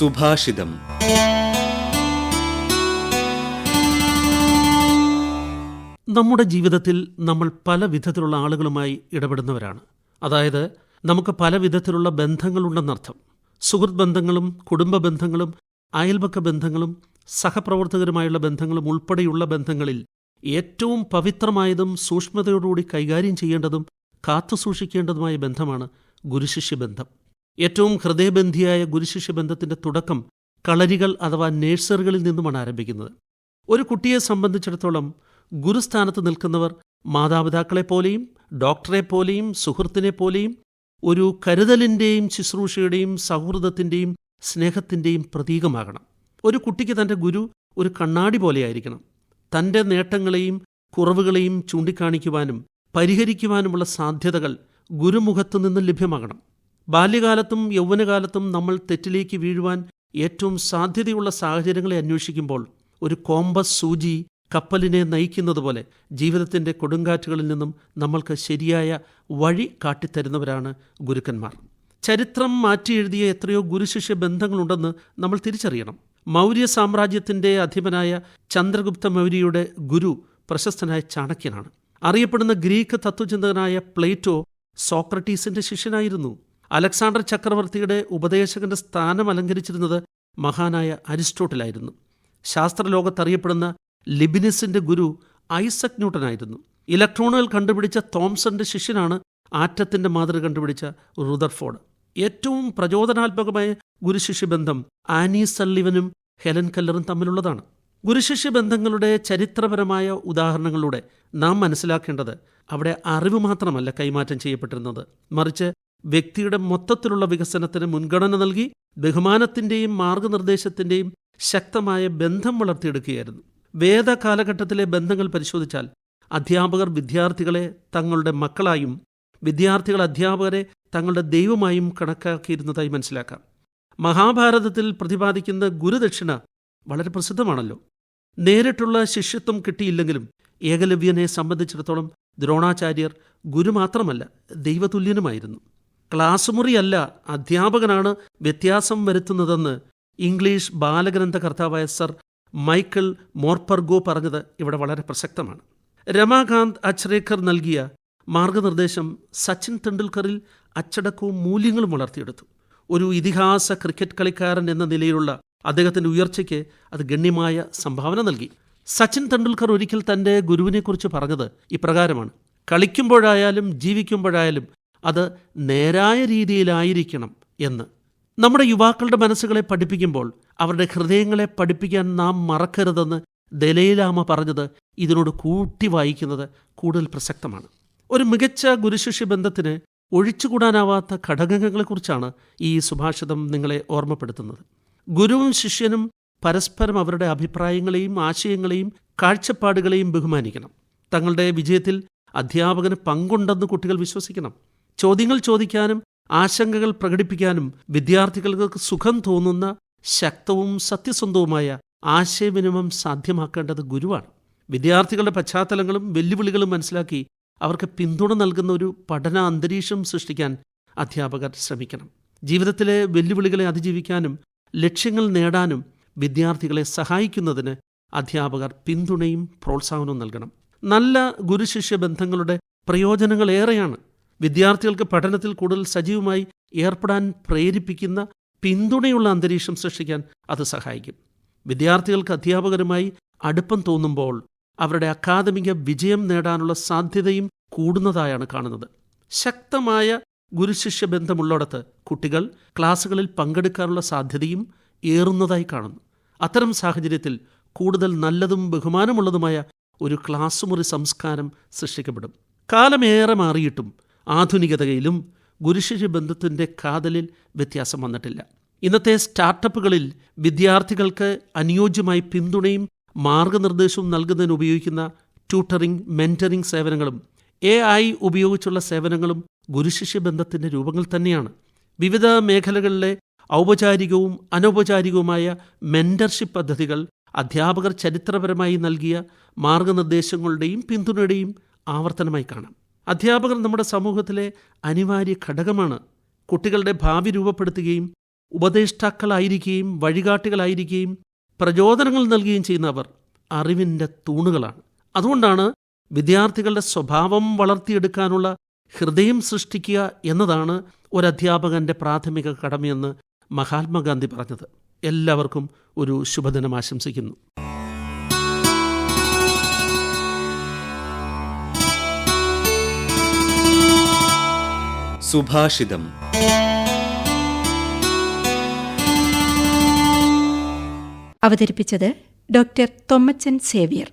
സുഭാഷിതം. നമ്മുടെ ജീവിതത്തിൽ നമ്മൾ പല വിധത്തിലുള്ള ആളുകളുമായി ഇടപെടുന്നവരാണ്. അതായത് നമുക്ക് പല വിധത്തിലുള്ള ബന്ധങ്ങളുണ്ടെന്നർത്ഥം. സുഹൃത്ത് ബന്ധങ്ങളും കുടുംബ ബന്ധങ്ങളും അയൽപക്ക ബന്ധങ്ങളും സഹപ്രവർത്തകരുമായുള്ള ബന്ധങ്ങളും ഉൾപ്പെടെയുള്ള ബന്ധങ്ങളിൽ ഏറ്റവും പവിത്രമായതും സൂക്ഷ്മതയോടുകൂടി കൈകാര്യം ചെയ്യേണ്ടതും കാത്തുസൂക്ഷിക്കേണ്ടതുമായ ബന്ധമാണ് ഗുരുശിഷ്യ ബന്ധം. ഏറ്റവും ഹൃദയബന്ധിയായ ഗുരുശിഷ്യ ബന്ധത്തിന്റെ തുടക്കം കളരികൾ അഥവാ നേഴ്സറികളിൽ നിന്നുമാണ് ആരംഭിക്കുന്നത്. ഒരു കുട്ടിയെ സംബന്ധിച്ചിടത്തോളം ഗുരുസ്ഥാനത്ത് നിൽക്കുന്നവർ മാതാപിതാക്കളെ പോലെയും ഡോക്ടറെ പോലെയും സുഹൃത്തിനെ പോലെയും ഒരു കരുതലിന്റെയും ശുശ്രൂഷയുടെയും സൗഹൃദത്തിന്റെയും സ്നേഹത്തിന്റെയും പ്രതീകമാകണം. ഒരു കുട്ടിക്ക് തന്റെ ഗുരു ഒരു കണ്ണാടി പോലെയായിരിക്കണം. തന്റെ നേട്ടങ്ങളെയും കുറവുകളെയും ചൂണ്ടിക്കാണിക്കുവാനും പരിഹരിക്കുവാനുമുള്ള സാധ്യതകൾ ഗുരുമുഖത്തു നിന്ന് ലഭ്യമാകണം. ബാല്യകാലത്തും യൗവനകാലത്തും നമ്മൾ തെറ്റിലേക്ക് വീഴുവാൻ ഏറ്റവും സാധ്യതയുള്ള സാഹചര്യങ്ങളെ അന്വേഷിക്കുമ്പോൾ ഒരു കോമ്പസ് സൂചി കപ്പലിനെ നയിക്കുന്നതുപോലെ ജീവിതത്തിന്റെ കൊടുങ്കാറ്റുകളിൽ നിന്നും നമ്മൾക്ക് ശരിയായ വഴി കാട്ടിത്തരുന്നവരാണ് ഗുരുക്കന്മാർ. ചരിത്രം മാറ്റി എഴുതിയ എത്രയോ ഗുരുശിഷ്യ ബന്ധങ്ങളുണ്ടെന്ന് നമ്മൾ തിരിച്ചറിയണം. മൗര്യ സാമ്രാജ്യത്തിന്റെ അധിപനായ ചന്ദ്രഗുപ്ത മൗര്യയുടെ ഗുരു പ്രശസ്തനായ ചാണക്യനാണ്. അറിയപ്പെടുന്ന ഗ്രീക്ക് തത്വചിന്തകനായ പ്ലേറ്റോ സോക്രട്ടീസിന്റെ ശിഷ്യനായിരുന്നു. അലക്സാണ്ടർ ചക്രവർത്തിയുടെ ഉപദേശകന്റെ സ്ഥാനം അലങ്കരിച്ചിരുന്നത് മഹാനായ അരിസ്റ്റോട്ടിലായിരുന്നു. ശാസ്ത്രലോകത്തറിയപ്പെടുന്ന ലിബിനിസിന്റെ ഗുരു ഐസക് ന്യൂട്ടനായിരുന്നു. ഇലക്ട്രോണുകൾ കണ്ടുപിടിച്ച തോംസന്റെ ശിഷ്യനാണ് ആറ്റത്തിന്റെ മാതൃക കണ്ടുപിടിച്ച റുദർഫോർഡ്. ഏറ്റവും പ്രചോദനാത്മകമായ ഗുരുശിഷ്യ ബന്ധം ആനി സല്ലിവനും ഹെലൻ കല്ലറും തമ്മിലുള്ളതാണ്. ഗുരുശിഷ്യ ബന്ധങ്ങളുടെ ചരിത്രപരമായ ഉദാഹരണങ്ങളിലൂടെ നാം മനസ്സിലാക്കേണ്ടത് അവിടെ അറിവ് മാത്രമല്ല കൈമാറ്റം ചെയ്യപ്പെട്ടിരുന്നത്. മറിച്ച് വ്യക്തിയുടെ മൊത്തത്തിലുള്ള വികസനത്തിന് മുൻഗണന നൽകി ബഹുമാനത്തിന്റെയും മാർഗനിർദ്ദേശത്തിന്റെയും ശക്തമായ ബന്ധം വളർത്തിയെടുക്കുകയായിരുന്നു. വേദ കാലഘട്ടത്തിലെ ബന്ധങ്ങൾ പരിശോധിച്ചാൽ അധ്യാപകർ വിദ്യാർത്ഥികളെ തങ്ങളുടെ മക്കളായും വിദ്യാർത്ഥികൾ അധ്യാപകരെ തങ്ങളുടെ ദൈവമായും കണക്കാക്കിയിരുന്നതായി മനസ്സിലാക്കാം. മഹാഭാരതത്തിൽ പ്രതിപാദിക്കുന്ന ഗുരുദക്ഷിണ വളരെ പ്രസിദ്ധമാണല്ലോ. നേരിട്ടുള്ള ശിഷ്യത്വം കിട്ടിയില്ലെങ്കിലും ഏകലവ്യനെ സംബന്ധിച്ചിടത്തോളം ദ്രോണാചാര്യർ ഗുരു മാത്രമല്ല ദൈവതുല്യനുമായിരുന്നു. ക്ലാസ് മുറിയല്ല അധ്യാപകനാണ് വ്യത്യാസം വരുത്തുന്നതെന്ന് ഇംഗ്ലീഷ് ബാലഗ്രന്ഥ കർത്താവായ സർ മൈക്കിൾ മോർപ്പർഗോ പറഞ്ഞത് ഇവിടെ വളരെ പ്രസക്തമാണ്. രമാകാന്ത് അച്രേക്കർ നൽകിയ മാർഗനിർദ്ദേശം സച്ചിൻ തെണ്ടുൽക്കറിൽ അച്ചടക്കവും മൂല്യങ്ങളും വളർത്തിയെടുത്തു. ഒരു ഇതിഹാസ ക്രിക്കറ്റ് കളിക്കാരൻ എന്ന നിലയിലുള്ള അദ്ദേഹത്തിന്റെ ഉയർച്ചയ്ക്ക് അത് ഗണ്യമായ സംഭാവന നൽകി. സച്ചിൻ തെണ്ടുൽക്കർ ഒരിക്കൽ തന്റെ ഗുരുവിനെക്കുറിച്ച് പറഞ്ഞത് ഇപ്രകാരമാണ്. കളിക്കുമ്പോഴായാലും ജീവിക്കുമ്പോഴായാലും അത് നേരായ രീതിയിലായിരിക്കണം എന്ന്. നമ്മുടെ യുവാക്കളുടെ മനസ്സുകളെ പഠിപ്പിക്കുമ്പോൾ അവരുടെ ഹൃദയങ്ങളെ പഠിപ്പിക്കാൻ നാം മറക്കരുതെന്ന് ദലൈലാമ പറഞ്ഞത് ഇതിനോട് കൂട്ടി വായിക്കുന്നത് കൂടുതൽ പ്രസക്തമാണ്. ഒരു മികച്ച ഗുരുശിഷ്യ ബന്ധത്തിന് ഒഴിച്ചുകൂടാനാവാത്ത ഘടകങ്ങളെക്കുറിച്ചാണ് ഈ സുഭാഷിതം നിങ്ങളെ ഓർമ്മപ്പെടുത്തുന്നത്. ഗുരുവും ശിഷ്യനും പരസ്പരം അവരുടെ അഭിപ്രായങ്ങളെയും ആശയങ്ങളെയും കാഴ്ചപ്പാടുകളെയും ബഹുമാനിക്കണം. തങ്ങളുടെ വിജയത്തിൽ അധ്യാപകന് പങ്കുണ്ടെന്ന് കുട്ടികൾ വിശ്വസിക്കണം. ചോദ്യങ്ങൾ ചോദിക്കാനും ആശങ്കകൾ പ്രകടിപ്പിക്കാനും വിദ്യാർത്ഥികൾക്ക് സുഖം തോന്നുന്ന ശക്തവും സത്യസന്ധവുമായ ആശയവിനിമയം സാധ്യമാക്കേണ്ടത് ഗുരുവാണ്. വിദ്യാർത്ഥികളുടെ പശ്ചാത്തലങ്ങളും വെല്ലുവിളികളും മനസ്സിലാക്കി അവർക്ക് പിന്തുണ നൽകുന്ന ഒരു പഠന അന്തരീക്ഷം സൃഷ്ടിക്കാൻ അധ്യാപകർ ശ്രമിക്കണം. ജീവിതത്തിലെ വെല്ലുവിളികളെ അതിജീവിക്കാനും ലക്ഷ്യങ്ങൾ നേടാനും വിദ്യാർത്ഥികളെ സഹായിക്കുന്നതിന് അധ്യാപകർ പിന്തുണയും പ്രോത്സാഹനവും നൽകണം. നല്ല ഗുരുശിഷ്യ ബന്ധങ്ങളുടെ പ്രയോജനങ്ങൾ ഏറെയാണ് വിദ്യാർത്ഥികൾക്ക് പഠനത്തിൽ കൂടുതൽ സജീവമായി ഏർപ്പെടാൻ പ്രേരിപ്പിക്കുന്ന പിന്തുണയുള്ള അന്തരീക്ഷം സൃഷ്ടിക്കാൻ അത് സഹായിക്കും. വിദ്യാർത്ഥികൾക്ക് അധ്യാപകരുമായി അടുപ്പം തോന്നുമ്പോൾ അവരുടെ അക്കാദമിക വിജയം നേടാനുള്ള സാധ്യതയും കൂടുന്നതായാണ് കാണുന്നത്. ശക്തമായ ഗുരുശിഷ്യ ബന്ധമുള്ളിടത്ത് കുട്ടികൾ ക്ലാസ്സുകളിൽ പങ്കെടുക്കാനുള്ള സാധ്യതയും ഏറുന്നതായി കാണുന്നു. അത്തരം സാഹചര്യത്തിൽ കൂടുതൽ നല്ലതും ബഹുമാനമുള്ളതുമായ ഒരു ക്ലാസ് മുറി സംസ്കാരം സൃഷ്ടിക്കപ്പെടും. കാലമേറെ മാറിയിട്ടും ആധുനികതയിലും ഗുരുശിഷ്യ ബന്ധത്തിന്റെ കാതലിൽ വ്യത്യാസം വന്നിട്ടില്ല. ഇന്നത്തെ സ്റ്റാർട്ടപ്പുകളിൽ വിദ്യാർത്ഥികൾക്ക് അനുയോജ്യമായി പിന്തുണയും മാർഗനിർദ്ദേശവും നൽകുന്നതിന് ഉപയോഗിക്കുന്ന ട്യൂട്ടറിംഗ് മെന്ററിംഗ് സേവനങ്ങളും എ ഐ ഉപയോഗിച്ചുള്ള സേവനങ്ങളും ഗുരുശിഷ്യ ബന്ധത്തിന്റെ രൂപങ്ങൾ തന്നെയാണ്. വിവിധ മേഖലകളിലെ ഔപചാരികവും അനൗപചാരികവുമായ മെന്റർഷിപ്പ് പദ്ധതികൾ അധ്യാപകർ ചരിത്രപരമായി നൽകിയ മാർഗനിർദ്ദേശങ്ങളുടെയും പിന്തുണയുടെയും ആവർത്തനമായി കാണാം. അധ്യാപകർ നമ്മുടെ സമൂഹത്തിലെ അനിവാര്യ ഘടകമാണ്. കുട്ടികളുടെ ഭാവി രൂപപ്പെടുത്തുകയും ഉപദേഷ്ടാക്കളായിരിക്കുകയും വഴികാട്ടികളായിരിക്കുകയും പ്രചോദനങ്ങൾ നൽകുകയും ചെയ്യുന്നവർ അറിവിന്റെ തൂണുകളാണ്. അതുകൊണ്ടാണ് വിദ്യാർത്ഥികളുടെ സ്വഭാവം വളർത്തിയെടുക്കാനുള്ള ഹൃദയം സൃഷ്ടിക്കുക എന്നതാണ് ഒരധ്യാപകന്റെ പ്രാഥമിക കടമയെന്ന് മഹാത്മാഗാന്ധി പറഞ്ഞത്. എല്ലാവർക്കും ഒരു ശുഭദിനം ആശംസിക്കുന്നു. സുഭാഷിതം. അവതരിപ്പിച്ചത് ഡോക്ടർ തൊമ്മച്ചൻ സേവ്യർ.